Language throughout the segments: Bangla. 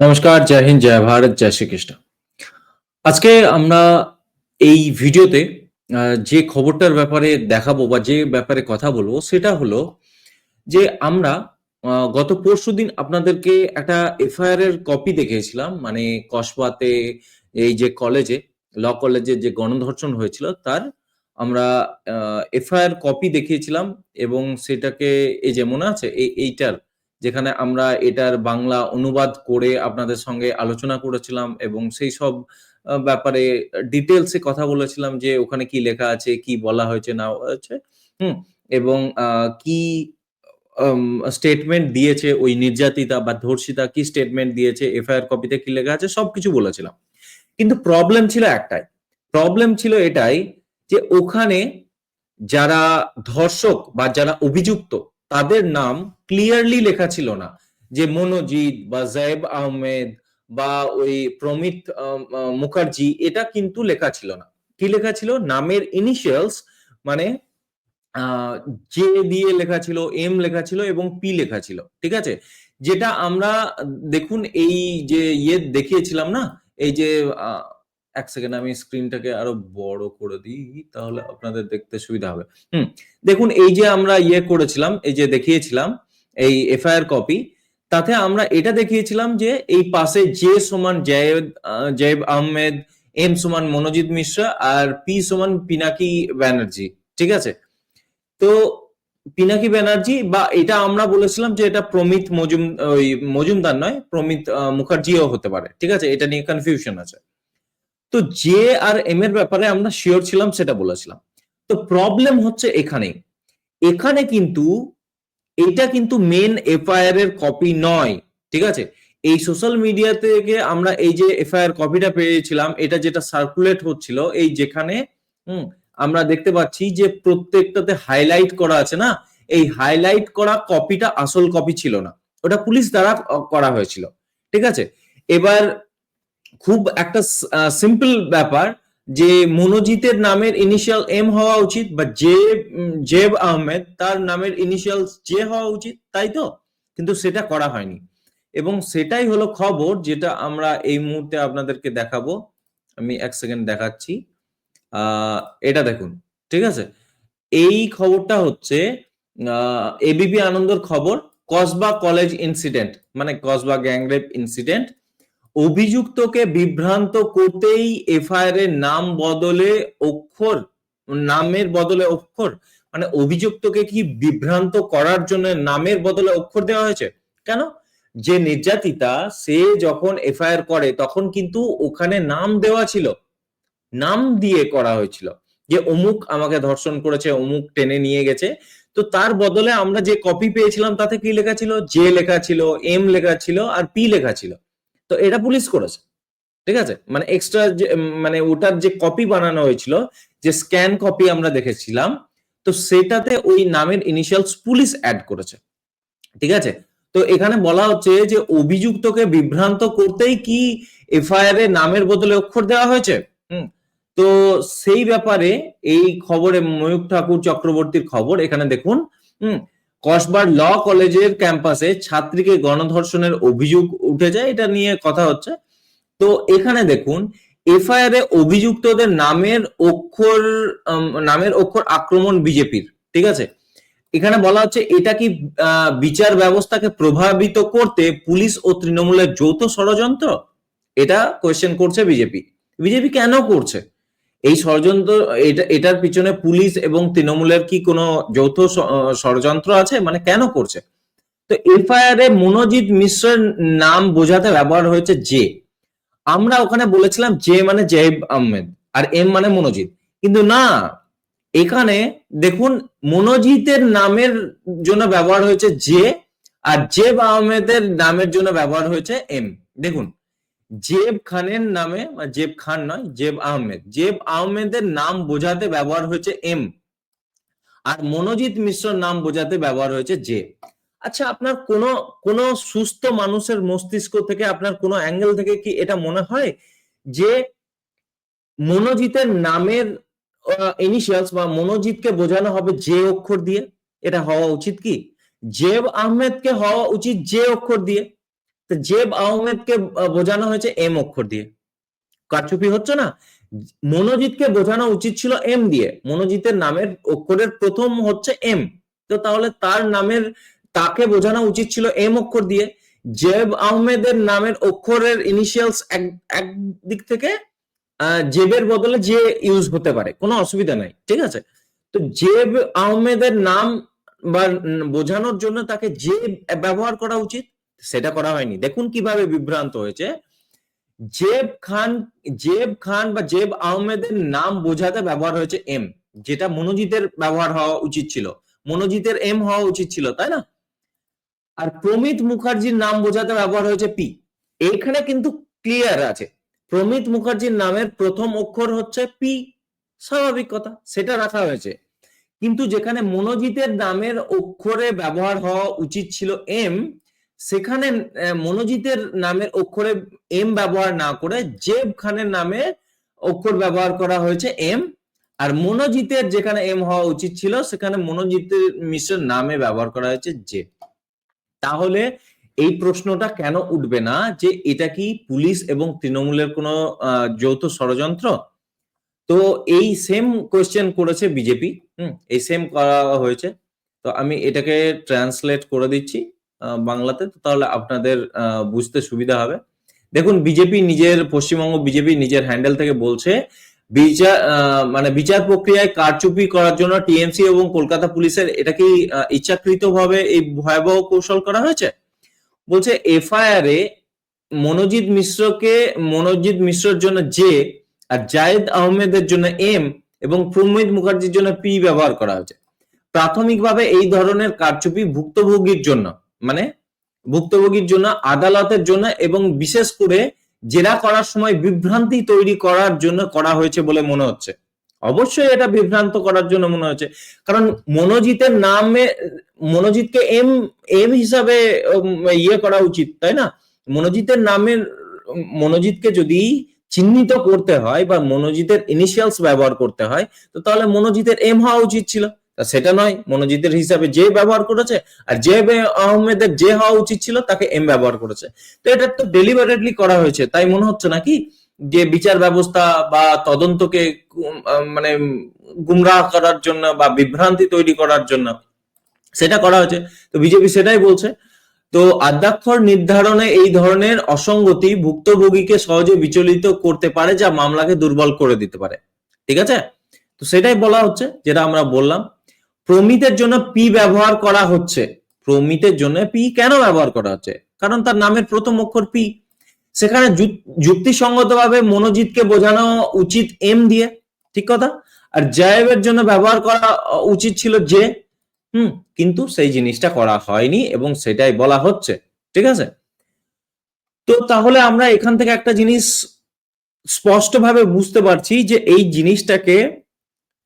নমস্কার, জয় হিন্দ, জয় ভারত, জয় শ্রীকৃষ্ণ। আজকে আমরা এই ভিডিওতে যে খবরটার ব্যাপারে দেখাবো বা যে ব্যাপারে কথা বলব, সেটা হলো যে আমরা গত পরশুদিন আপনাদেরকে একটা এফআইআর এর কপি দেখিয়েছিলাম মানে কসবাতে এই যে কলেজে, ল কলেজে যে গণধর্ষণ হয়েছিল, তার আমরা এফআইআর কপি দেখিয়েছিলাম এবং সেটাকে, এই যে মনে আছে, এই, এইটার যেখানে আমরা এটার বাংলা অনুবাদ করে আপনাদের সঙ্গে আলোচনা করেছিলাম এবং সেই সব ব্যাপারে ডিটেলসে কথা বলেছিলাম যে ওখানে কি লেখা আছে, কি বলা হয়েছে, না হয়েছে। হুম, এবং কি স্টেটমেন্ট দিয়েছে ওই নির্যাতিতা বা ধর্ষিতা, কি স্টেটমেন্ট দিয়েছে, এফআইআর কপিতে কি লেখা আছে, সবকিছু বলেছিলাম। কিন্তু প্রবলেম ছিল একটাই। প্রবলেম ছিল এটাই যে ওখানে যারা ধর্ষক বা যারা অভিযুক্ত তাদের নাম ক্লিয়ারলি লেখা ছিল না। যে মনোজিৎ বা জায়েব আহমেদ বা ওই প্রমিত মুখার্জি, এটা কিন্তু লেখা ছিল না। কি লেখা ছিল? নামের ইনিশিয়ালস মানে জে দিয়ে লেখা ছিল এম লেখা ছিল এবং পি লেখা ছিল। ঠিক আছে? যেটা আমরা, দেখুন, এই যে ইয়ে দেখিয়েছিলাম না? এই যে এক সেকেন্ড আমি স্ক্রিনটাকে আরও বড় করে দিই, তাহলে আপনাদের দেখতে সুবিধা হবে। হুম, দেখুন, এই যে আমরা ইয়ে করেছিলাম, এই যে দেখিয়েছিলাম, এই এফআইআর কপি তাতে আমরা এটা দেখিয়েছিলাম যে এই পাশে জে সমান জয়েদ জয়েব আহমেদ এম সমান মনোজিৎ মিশ্রা আর পি সমান পিনাকি ব্যানার্জি, ঠিক আছে? তো পিনাকি ব্যানার্জি বা এটা আমরা বলেছিলাম যে এটা প্রমিত মজুম, ওই মজুমদার নয়, প্রমিত মুখার্জিও হতে পারে, ঠিক আছে? এটা নিয়ে কনফিউশন আছে। তো জে আর এম এর ব্যাপারে আমরা শিওর ছিলাম, সেটা বলেছিলাম। তো প্রবলেম হচ্ছে এখানে এখানে কিন্তু, এটা কিন্তু মেন এফআইআর এর কপি নয়, ঠিক আছে? এই সোশ্যাল মিডিয়া থেকে আমরা এই যে এফআইআর কপিটা পেয়েছিলাম, এটা যেটা সার্কুলেট হচ্ছিল, এই যেখানে, হুম, আমরা দেখতে পাচ্ছি যে প্রত্যেকটাতে হাইলাইট করা আছে না? এই হাইলাইট করা কপিটা আসল কপি ছিল না। ওটা পুলিশ দ্বারা করা হয়েছিল, ঠিক আছে? এবার খুব একটা সিম্পল ব্যাপার যে মনোজিতের নামের ইনিশিয়াল এম হওয়া উচিত বা জে জেব আহমেদ তার নামের ইনিশিয়াল জে হওয়া উচিত, তাই তো? কিন্তু সেটা করা হয়নি। এবং সেটাই হলো খবর যেটা আমরা এই মুহূর্তে আপনাদেরকে দেখাবো। আমি এক সেকেন্ড দেখাচ্ছি। এটা দেখুন, ঠিক আছে? এই খবরটা হচ্ছে এবিপি আনন্দর খবর কসবা কলেজ ইনসিডেন্ট মানে কসবা গ্যাংরেপ ইনসিডেন্ট অভিযুক্তকে বিভ্রান্ত করতেই এফআইআর এর নাম বদলে অক্ষর, নামের বদলে অক্ষর মানে অভিযুক্তকে কি বিভ্রান্ত করার জন্য নামের বদলে অক্ষর দেওয়া হয়েছে? কেন? যে নির্যাতিতা সে যখন এফআইআর করে তখন কিন্তু ওখানে নাম দেওয়া ছিল। নাম দিয়ে করা হয়েছিল যে অমুক আমাকে ধর্ষণ করেছে, অমুক টেনে নিয়ে গেছে। তো তার বদলে আমরা যে কপি পেয়েছিলাম তাতে কি লেখা ছিল? জে লেখা ছিল, এম লেখা ছিল আর পি লেখা ছিল। তো এটা পুলিশ করেছে, ঠিক আছে? মানে এক্সট্রা যে মানে ওটার যে কপি বানানো হয়েছিল, যে স্ক্যান কপি আমরা দেখেছিলাম, তো সেটাতে ওই নামের ইনিশিয়ালস পুলিশ অ্যাড করেছে, ঠিক আছে? তো এখানে বলা হচ্ছে যে অভিযুক্তকে বিভ্রান্ত করতেই কি এফআইআর এর নামের বদলে অক্ষর দেওয়া হয়েছে? হুম। তো সেই ব্যাপারে এই খবরে ময়ূক ঠাকুর চক্রবর্তীর খবর, এখানে দেখুন, হুম কসবার ল কলেজের ক্যাম্পাসে ছাত্রীকে গণধর্ষণের অভিযোগ উঠে যায় এটা নিয়ে কথা হচ্ছে। তো এখানে দেখুন, এফআইআর এ অভিযুক্তদের নামের অক্ষর নামের অক্ষর আক্রমণ বিজেপির, ঠিক আছে? এখানে বলা হচ্ছে, এটা কি বিচার ব্যবস্থাকে প্রভাবিত করতে পুলিশ ও তৃণমূলের যৌথ ষড়যন্ত্র? এটা কোয়েশ্চেন করছে বিজেপি। বিজেপি কেন করছে? এই ষড়যন্ত্র, এটা, এটার পিছনে পুলিশ এবং তৃণমূলের কি কোনো যৌথ ষড়যন্ত্র আছে? মানে কেন করছে? তো এফআইআর এ মনোজিৎ মিশ্রের নাম বোঝাতে ব্যবহার হয়েছে জে। আমরা ওখানে বলেছিলাম জে মানে জেব আহমেদ আর এম মানে মনোজিৎ। কিন্তু না, এখানে দেখুন, মনোজিতের নামের জন্য ব্যবহার হয়েছে জে আর জেব আহমেদের নামের জন্য ব্যবহার হয়েছে এম। দেখুন জেব খানের নামে জেব খান নয়, জেব আহমেদ। জেব আহমেদের নাম বোঝাতে ব্যবহার হয়েছে এম। আর মনোজিৎ মিশ্রর নাম বোঝাতে ব্যবহার হয়েছে জে। আচ্ছা আপনার কোন কোন সুস্থ মানুষের মস্তিষ্ক থেকে আপনার কোন অ্যাঙ্গেল থেকে কি এটা মনে হয়? যে মনোজিতের নামের ইনিশিয়ালস বা মনোজিৎকে বোঝানো হবে যে অক্ষর দিয়ে, এটা হওয়া উচিত কি? জেব আহমেদকে হওয়া উচিত যে অক্ষর দিয়ে। তো জেব আহমেদকে বোঝানো হয়েছে এম অক্ষর দিয়ে। কারচুপি হচ্ছে না? মনোজিৎকে বোঝানো উচিত ছিল এম দিয়ে। মনোজিতের নামের অক্ষরের প্রথম হচ্ছে এম। তো তাহলে তার নামের, তাকে বোঝানো উচিত ছিল এম অক্ষর দিয়ে। জেব আহমেদের নামের অক্ষরের ইনিশিয়ালস এক দিক থেকে জেবের বদলে যে ইউজ হতে পারে। কোনো অসুবিধা নাই, ঠিক আছে? তো জেব আহমেদের নাম বা বোঝানোর জন্য তাকে যে ব্যবহার করা উচিত। সেটা করা হয়নি। দেখুন কীভাবে বিভ্রান্ত হয়েছে। জেব খান জেব খান বা জেব আহমেদের নাম বোঝাতে ব্যবহার হয়েছে এম, যেটা মনোজিতের ব্যবহার হওয়া উচিত ছিল। মনোজিতের এম হওয়া উচিত ছিল, তাই না? আর প্রমিত মুখার্জির নাম বোঝাতে ব্যবহার হয়েছে পি। এইখানে কিন্তু ক্লিয়ার আছে। প্রমিত মুখার্জির নামের প্রথম অক্ষর হচ্ছে পি। স্বাভাবিক কথা, সেটা রাখা হয়েছে। কিন্তু যেখানে মনোজিতের নামের অক্ষরে ব্যবহার হওয়া উচিত ছিল এম সেখানে মনোজিতের নামের অক্ষরে এম ব্যবহার না করে জেব খানের নামে অক্ষর ব্যবহার করা হয়েছে এম আর মনোজিতের যেখানে এম হওয়া উচিত ছিল, সেখানে মনোজিতের মিশ্র নামে ব্যবহার করা হয়েছে জেব তাহলে এই প্রশ্নটা কেন উঠবে না যে এটা কি পুলিশ এবং তৃণমূলের কোনো যৌথ ষড়যন্ত্র? তো এই সেম কোয়েশ্চেন করেছে বিজেপি, হুম, এই সেম করা হয়েছে। তো আমি এটাকে ট্রান্সলেট করে দিচ্ছি। বাংলাতে, তো তাহলে আপনাদের বুঝতে সুবিধা হবে। দেখুন, বিজেপি নিজের, পশ্চিমবঙ্গ বিজেপি নিজের হ্যান্ডেল থেকে বলছে, বিচার মানে বিচার প্রক্রিয়ায় কারচুপি করার জন্য টিএমসি এবং কলকাতা পুলিশের এটা কি ইচ্ছাকৃত ভাবে এই ভয়াবহ কৌশল করা হয়েছে। বলছে, এফআইআর এ মনোজিৎ মিশ্রকে, মনোজিৎ মিশ্রর জন্য জে আর জায়েদ আহমেদের জন্য এম এবং প্রমিত মুখার্জির জন্য পি ব্যবহার করা হয়েছে। প্রাথমিকভাবে এই ধরনের কারচুপি ভুক্তভোগীর জন্য। মানে ভুক্তভোগীর জন্য, আদালতের জন্য এবং বিশেষ করে জেরা করার সময় বিভ্রান্তি তৈরি করার জন্য করা হয়েছে বলে মনে হচ্ছে। অবশ্যই এটা বিভ্রান্ত করার জন্য মনে হচ্ছে। কারণ মনোজিতের নামে মনোজিৎকে এম এম হিসাবে ইয়ে করা উচিত, তাই না? মনোজিতের নামের মনোজিৎকে যদি চিহ্নিত করতে হয় বা মনোজিতের ইনিশিয়ালস ব্যবহার করতে হয়, তো তাহলে মনোজিতের এম হওয়া উচিত ছিল। সেটা নয়, মনোজিতের হিসাবে যে ব্যবহার করেছে আর যে আহমেদের যে হওয়া উচিত ছিল তাকে এম ব্যবহার করেছে। তো এটা তো ডেলিভারেটলি করা হয়েছে, তাই মনে হচ্ছে নাকি যে বিচার ব্যবস্থা বা তদন্তকে মানে গুমরাহ করার জন্য বা বিভ্রান্তি তৈরি করার জন্য সেটা করা হয়েছে। তো বিজেপি সেটাই বলছে। তো আদ্যাক্ষর নির্ধারণে এই ধরনের অসঙ্গতি ভুক্তভোগীকে সহজে বিচলিত করতে পারে, যা মামলাকে দুর্বল করে দিতে পারে। ঠিক আছে? তো সেটাই বলা হচ্ছে, যেটা আমরা বললাম। প্রমিতের জন্য পি ব্যবহার করা হচ্ছে। প্রমিতের জন্য পি কেন ব্যবহার করা হচ্ছে? কারণ তার নামের প্রথম অক্ষর পি সেখানে যুক্তিসঙ্গতভাবে মনোজিৎকে বোঝানো উচিত এম দিয়ে, ঠিক কথা? আর জয়েবের জন্য ব্যবহার করা উচিত ছিল যে হুম, কিন্তু সেই জিনিসটা করা হয়নি এবং সেটাই বলা হচ্ছে, ঠিক আছে? তো তাহলে আমরা এখান থেকে একটা জিনিস স্পষ্টভাবে বুঝতে পারছি যে এই জিনিসটাকে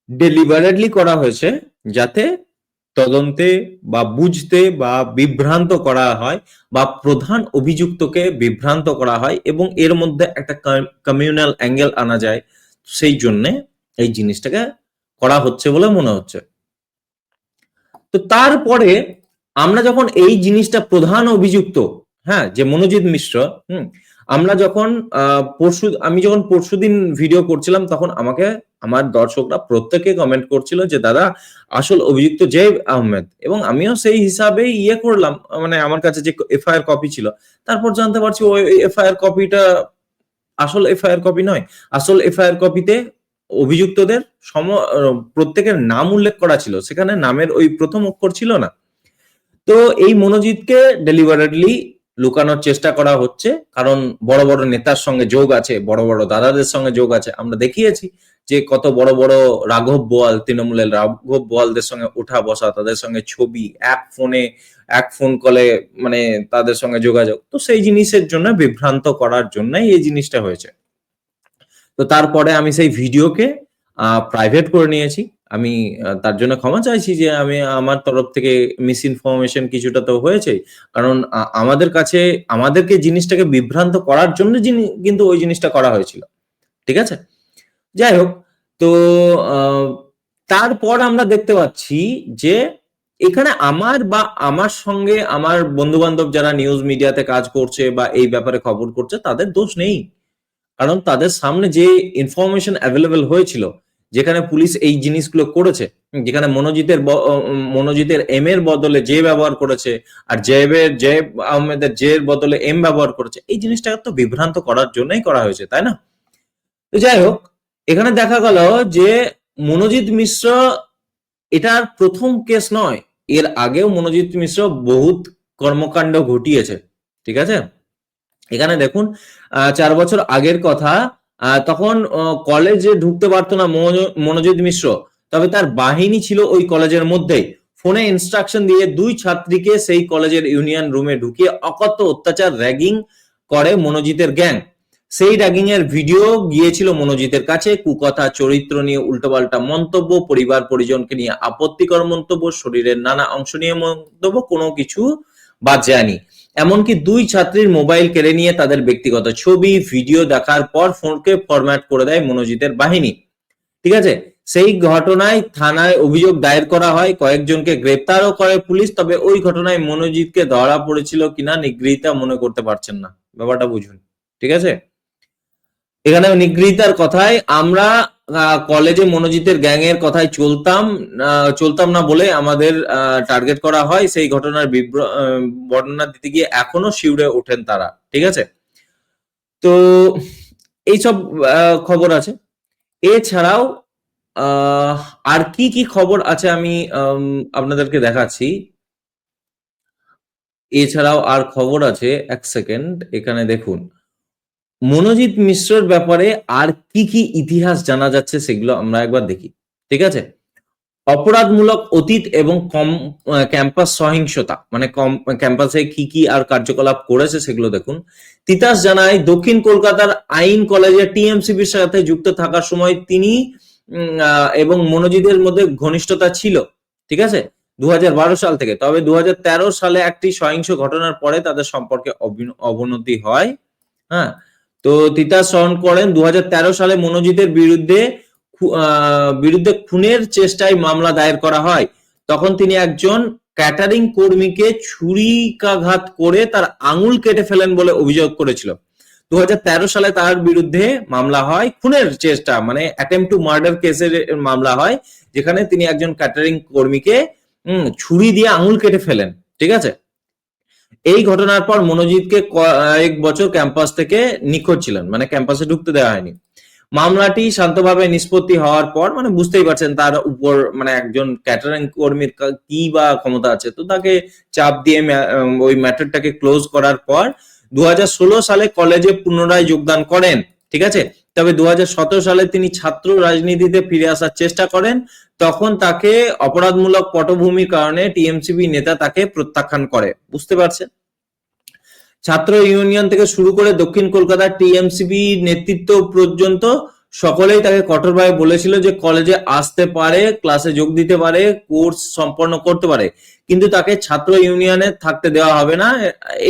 ডেলিভারেটলি করা হয়েছে। যাতে তদন্তে বা বুঝতে বা বিভ্রান্ত করা হয় বা প্রধান অভিযুক্তকে বিভ্রান্ত করা হয় এবং এর মধ্যে একটা কমিউনাল অ্যাঙ্গেল আনা যায় সেই জন্যে এই জিনিসটাকে করা হচ্ছে বলে মনে হচ্ছে। তো তারপরে আমরা যখন এই জিনিসটা প্রধান অভিযুক্ত হ্যাঁ যে মনোজিৎ মিশ্র হুম আমরা যখন আহ, পরশু আমি যখন পরশুদিন ভিডিও করছিলাম তখন আমাকে আমার দর্শকরা প্রত্যেকে কমেন্ট করছিল যে, দাদা, আসল অভিযুক্ত জেব আহমেদ। এবং আমিও সেই হিসাবে ইয়ে করলাম মানে আমার কাছে যে এফআইআর কপি ছিল। তারপর জানতে পারছি ওই এফআইআর কপিটা আসল এফআইআর কপি নয়, আসল এফআইআর কপিতে অভিযুক্তদের সম, প্রত্যেকের নাম উল্লেখ করা ছিল। সেখানে নামের ওই প্রথম অক্ষর ছিল না। তো এই মনোজিৎকে ডেলিভারেটলি লুকানোর চেষ্টা করা হচ্ছে। কারণ বড় বড় নেতার সঙ্গে যোগ আছে, বড় বড় দাদাদের সঙ্গে যোগ আছে। আমরা দেখিয়েছি যে কত বড় বড় রাঘব বোয়াল, তৃণমূলের রাঘব বোয়ালদের সঙ্গে ওঠা বসা, তাদের সঙ্গে ছবি, এক ফোনে, এক ফোন কলে মানে তাদের সঙ্গে যোগাযোগ। তো সেই জিনিসের জন্য, বিভ্রান্ত করার জন্যই এই জিনিসটা হয়েছে। তো তারপরে আমি সেই ভিডিওকে প্রাইভেট করে নিয়েছি। আমি তার জন্য ক্ষমা চাইছি যে আমি আমার তরফ থেকে মিস ইনফরমেশন কিছুটা তো হয়েছে কারণ আমাদের কাছে, আমাদেরকে জিনিসটাকে বিভ্রান্ত করার জন্য কিন্তু ওই জিনিসটা করা হয়েছিল। ঠিক আছে? যাই হোক, তো তারপর আমরা দেখতে পাচ্ছি যে এখানে আমার বা আমার সঙ্গে আমার বন্ধু বান্ধব যারা নিউজ মিডিয়াতে কাজ করছে বা এই ব্যাপারে খবর করছে, তাদের দোষ নেই। কারণ তাদের সামনে যে ইনফরমেশন অ্যাভেলেবেল হয়েছিল যেখানে পুলিশ এই জিনিসগুলো করেছে, যেখানে মনোজিতের মনোজিতের এম এর বদলে জে ব্যবহার করেছে, আর জেবের জেব আহমেদের জে এর বদলে এম ব্যবহার করেছে, এই জিনিসটা তো বিভ্রান্ত করার জন্যই করা হয়েছে, তাই না? তো যাই হোক, এখানে দেখা গেল যে মনোজিৎ মিশ্র এটার প্রথম কেস নয়, এর আগেও মনোজিৎ মিশ্র বহুত কর্মকাণ্ড ঘটিয়েছে, ঠিক আছে? এখানে দেখুন চার বছর আগের কথা তখন কলেজে ঢুকতে পারতো না মনো- মনোজিৎ মিশ্র। তবে তার বাহিনী ছিল ওই কলেজের মধ্যেই। ফোনে ইনস্ট্রাকশন দিয়ে দুই ছাত্রীকে সেই কলেজের ইউনিয়ন রুমে ঢুকিয়ে অকথ্য অত্যাচার র্যাগিং করে মনোজিতের গ্যাং সেই র্যাগিং এর ভিডিও গিয়েছিল মনোজিতের কাছে। কুকথা, চরিত্র নিয়ে উল্টোপাল্টা মন্তব্য, পরিবার পরিজনকে নিয়ে আপত্তিকর মন্তব্য, শরীরের নানা অংশ নিয়ে মন্তব্য, কোনো কিছু বাদ যায়নি। এমনকি দুই ছাত্রীর মোবাইল কেড়ে নিয়ে তাদের ব্যক্তিগত ছবি, ভিডিও দেখার পর ফোনকে ফরম্যাট করে দেয় মনোজিতের বাহিনী। ঠিক আছে? সেই ঘটনায় থানায় অভিযোগ দায়ের করা হয়, কয়েকজনকে গ্রেপ্তারও করে পুলিশ, তবে ওই ঘটনায় মনোজিৎকে ধরা পড়েছিল কিনা নিগৃহীতা মনে করতে পারছেন না। ব্যাপারটা বুঝুন। ঠিক আছে? এখানে নিগৃহীতার কথায় আমরা কলেজে মনোজিতের গ্যাং এর কথায় চলতাম চলতাম না বলে আমাদের টার্গেট করা হয়। সেই ঘটনার বর্ণনা দিতে গিয়ে এখনও শিউরে ওঠেন তারা ঠিক আছে? তো এইসব খবর আছে। এছাড়াও আর কি কি খবর আছে আমি আম, আপনাদেরকে দেখাচ্ছি। এছাড়াও আর খবর আছে এক সেকেন্ড এখানে দেখুন। মনোজিৎ মিশ্রর ব্যাপারে আর কি কি ইতিহাস জানা যাচ্ছে সেগুলো আমরা একবার দেখি, ঠিক আছে? অপরাধমূলক অতীত এবং কম ক্যাম্পাস সহিংসতা মানে কম, ক্যাম্পাসে কি কি আর কার্যকলাপ করেছে সেগুলো দেখুন। তিতাস জানায়, দক্ষিণ কলকাতার আইন কলেজে টিএমসিবির সাথে যুক্ত থাকার সময় তিনি এবং মনোজিতের মধ্যে ঘনিষ্ঠতা ছিল, ঠিক আছে? দু হাজার বারো সাল থেকে, তবে দু হাজার তেরো সালে একটি সহিংস ঘটনার পরে তাদের সম্পর্কে অবিন- অবনতি হয় হ্যাঁ? তো তিতাস স্মরণ করেন, দুহাজার তেরো সালে মনোজিতের বিরুদ্ধে বিরুদ্ধে খুনের চেষ্টায় মামলা দায়ের করা হয়। তখন তিনি একজন ক্যাটারিং কর্মীকে ছুরিকাঘাত করে তার আঙুল কেটে ফেলেন বলে অভিযোগ করেছিল। দু হাজার তেরো সালে তার বিরুদ্ধে মামলা হয়, খুনের চেষ্টা মানে অ্যাটেম্প টু মার্ডার কেসের মামলা হয়, যেখানে তিনি একজন ক্যাটারিং কর্মীকে ছুরি দিয়ে আঙুল কেটে ফেলেন, ঠিক আছে? এই ঘটনার পর মনোজিৎকে কয়েক বছর ক্যাম্পাস থেকে নিখোঁজ ছিলেন মানে ক্যাম্পাসে ঢুকতে দেওয়া হয়নি। মামলাটি শান্তভাবে নিষ্পত্তি হওয়ার পর মানে বুঝতেই পারছেন তার উপর মানে একজন ক্যাটারিং কর্মীর কি বা ক্ষমতা আছে, তো তাকে চাপ দিয়ে ওই ম্যাটারটাকে ক্লোজ করার পর দু হাজার ষোলো সালে কলেজে পুনরায় যোগদান করেন, ঠিক আছে? তবে দু হাজার সতেরো সালে তিনি ছাত্র রাজনীতিতে ফিরে আসার চেষ্টা করেন তখন তাকে অপরাধমূলক পটভূমির কারণে টিএমসিবি নেতা তাকে প্রত্যাখ্যান করে। বুঝতে পারছেন? ছাত্র ইউনিয়ন থেকে শুরু করে দক্ষিণ কলকাতার টিএমসিবি নেতৃত্ব পর্যন্ত সকলেই তাকে কঠোরভাবে বলেছিল যে কলেজে আসতে পারে, ক্লাসে যোগ দিতে পারে, কোর্স সম্পন্ন করতে পারে। কিন্তু তাকে ছাত্র ইউনিয়নে থাকতে দেওয়া হবে না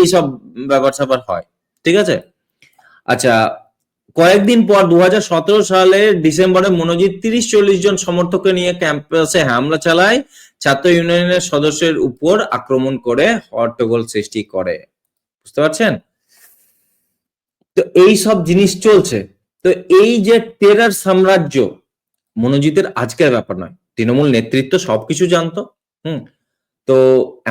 এইসব ব্যাপার স্যাপার হয়। ঠিক আছে? আচ্ছা কয়েকদিন পর দু সালের ডিসেম্বরে মনোজিৎ তিরিশ চল্লিশ জন সমর্থককে নিয়ে ক্যাম্পাসে হামলা চালায়। ছাত্র ইউনিয়নের সদস্যের উপর আক্রমণ করে হট্টগোল সৃষ্টি করে। বুঝতে পারছেন? তো এই সব জিনিস চলছে। তো এই যে টেরার সাম্রাজ্য, মনোজিতের আজকের ব্যাপার নয়। তৃণমূল নেতৃত্ব সবকিছু জানতো। হুম? তো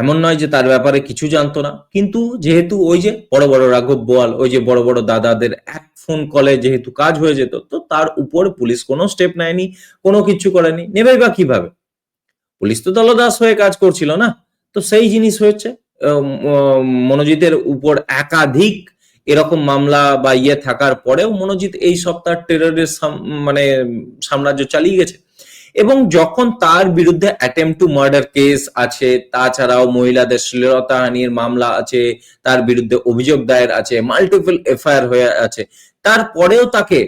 এমন নয় যে তার ব্যাপারে কিছু জানতো না। কিন্তু যেহেতু ওই যে বড় বড় রাঘব বোয়াল, ওই যে বড় বড় দাদাদের এক ফোন কলে যেহেতু কাজ হয়ে যেত, তো তার উপর পুলিশ কোনো স্টেপ নেয়নি, কোনো কিছু করেনি। নেবে বা কীভাবে? পুলিশ তো দলদাস হয়ে কাজ করছিল না। তো সেই জিনিস হয়েছে মনোজিতের উপর একাধিক এরকম মামলা বা ইয়ে থাকার পরেও মনোজিৎ এই সপ্তাহ টেররের মানে সাম্রাজ্য চালিয়ে গেছে। এবং যখন তার বিরুদ্ধে অ্যাটেম্প টু মার্ডার কেস আছে, তাছাড়াও মহিলাদের শ্লীলতাহানির মামলা আছে, তার বিরুদ্ধে অভিযোগ দায়ের আছে মাল্টিপল এফআইআর হয়ে আছে, তারপরেও তাকে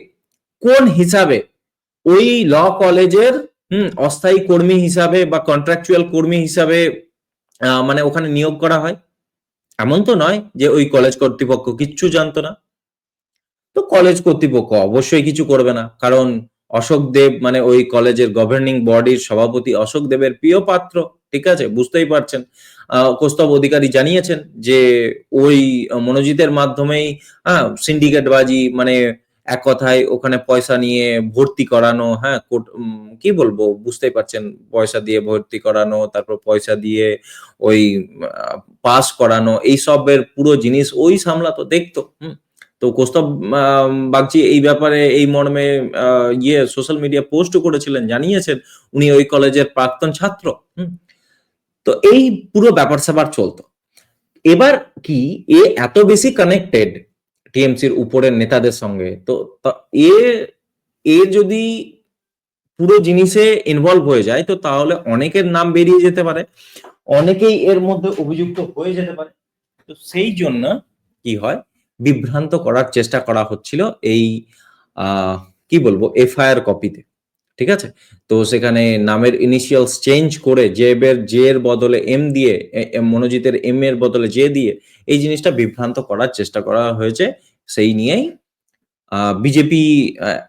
কোন হিসাবে ওই ল কলেজের হুম, অস্থায়ী কর্মী হিসাবে বা কন্ট্রাকচুয়াল কর্মী হিসাবে মানে ওখানে নিয়োগ করা হয়? এমন তো নয় যে ওই কলেজ কর্তৃপক্ষ কিচ্ছু জানতো না। তো কলেজ কর্তৃপক্ষ অবশ্যই কিছু করবে না, কারণ অশোক দেব মানে ওই কলেজের গভর্নিং বডির সভাপতি অশোক দেবের প্রিয় পাত্র, ঠিক আছে? বুঝতেই পারছেন। কৌস্তব অধিকারী জানিয়েছেন যে ওই মনোজিতের মাধ্যমেই হ্যাঁ সিন্ডিকেটবাজি মানে এক কথায় ওখানে পয়সা নিয়ে ভর্তি করানো হ্যাঁ কি বলব? বুঝতেই পারছেন, পয়সা দিয়ে ভর্তি করানো, তারপর পয়সা দিয়ে ওই পাস করানো, এই সবের পুরো জিনিস ওই সামলাতো, দেখতো, হুম? তো কৌস্তব বাগচি এই ব্যাপারে, এই মর্মে ইয়ে সোশ্যাল মিডিয়া পোস্টও করেছিলেন, জানিয়েছেন উনি ওই কলেজের প্রাক্তন ছাত্র তো এই পুরো ব্যাপার স্যাপার চলতো। এবার কি, এ এত বেশি কানেক্টেড টিএমসির উপরের নেতাদের সঙ্গে, তো এ এ যদি পুরো জিনিসে ইনভলভ হয়ে যায়, তো তাহলে অনেকের নাম বেরিয়ে যেতে পারে, অনেকেই এর মধ্যে অভিযুক্ত হয়ে যেতে পারে। তো সেই জন্য কি হয় বিভ্রান্ত করার চেষ্টা করা হচ্ছিল এই কি বলব, এফআইআর কপিতে, ঠিক আছে? তো সেখানে নামের ইনিশিয়ালস চেঞ্জ করে জেবের জে এর বদলে এম দিয়ে মনোজিতের এম এর বদলে জে দিয়ে এই জিনিসটা বিভ্রান্ত করার চেষ্টা করা হয়েছে। সেই নিয়েই বিজেপি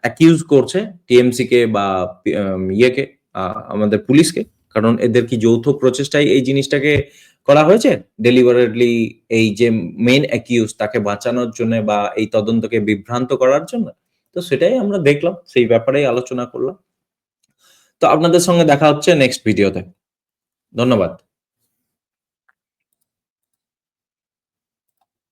অ্যাকিউজ করছে টিএমসি কে বা ইয়েকে আমাদের পুলিশকে। কারণ এদের কি যৌথ প্রচেষ্টায় এই জিনিসটাকে করা হয়েছে? ডেলিভারেডলি এই যে মেন অ্যাকিউজ তাকে বাঁচানোর জন্য বা এই তদন্তকে বিভ্রান্ত করার জন্য? তো সেটাই আমরা দেখলাম, সেই ব্যাপারেই আলোচনা করলাম। তো আপনাদের সঙ্গে দেখা হচ্ছে নেক্সট ভিডিওতে ধন্যবাদ।